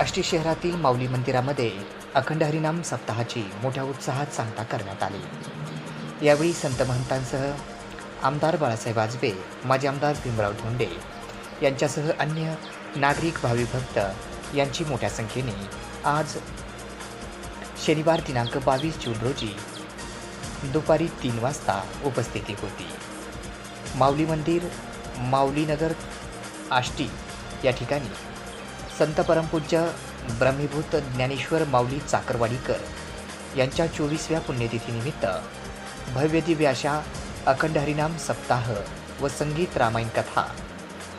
आष्टी शहरातील माऊली मंदिरामध्ये अखंड हरिनाम सप्ताहाची मोठ्या उत्साहात सांगता करण्यात आली. यावेळी संत महंतांसह आमदार बाळासाहेब आजबे माजी आमदार भीमराव धोंडे यांच्यासह अन्य नागरिक भावी भक्त यांची मोठ्या संख्येने आज शनिवार दिनांक बावीस जून रोजी दुपारी तीन वाजता उपस्थिती होती. माऊली मंदिर माऊलीनगर आष्टी या ठिकाणी संत परमपूज्य ब्रह्मीभूत ज्ञानेश्वर माऊली चाकरवाडीकर यांच्या चोवीसव्या पुण्यतिथीनिमित्त भव्य दिव्य अशा अखंड हरिनाम सप्ताह व संगीत रामायण कथा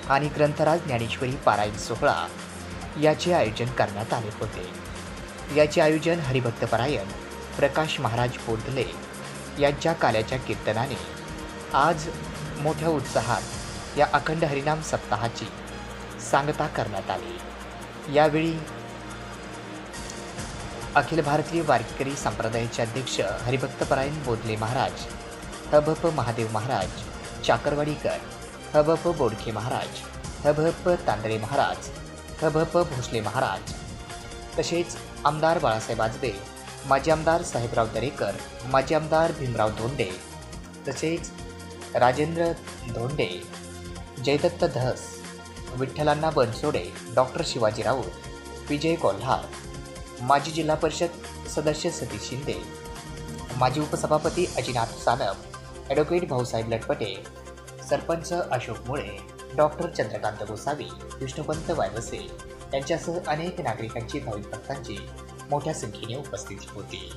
आणि ग्रंथराज ज्ञानेश्वरी पारायण सोहळा याचे आयोजन करण्यात आले होते. याचे आयोजन हरिभक्तपरायण प्रकाश महाराज बोधले यांच्या काल्याच्या कीर्तनाने. आज मोठ्या उत्साहात या अखंड हरिनाम सप्ताहाची सांगता करण्यात आली. यावेळी अखिल भारतीय वारकरी संप्रदायाचे अध्यक्ष हरिभक्तपरायण बोधले महाराज हभप महादेव महाराज चाकरवाडीकर हभप बोडखे महाराज हभप तांदळे महाराज हभप भोसले महाराज तसेच आमदार बाळासाहेब आजबे माजी आमदार साहेबराव दरेकर माजी आमदार भीमराव धोंडे तसेच राजेंद्र धोंडे जयदत्त धस विठ्ठलांना बनसोडे डॉक्टर शिवाजी राऊत विजय कोल्हार माजी जिल्हा परिषद सदस्य सतीश शिंदे माजी उपसभापती अजिनाथ सानप ॲडव्होकेट भाऊसाहेब लटपटे सरपंच अशोक मुळे डॉक्टर चंद्रकांत गोसावी विष्णुपंत वायवसे यांच्यासह अनेक नागरिकांची भाविक भक्तांची मोठ्या संख्येने उपस्थिती होती.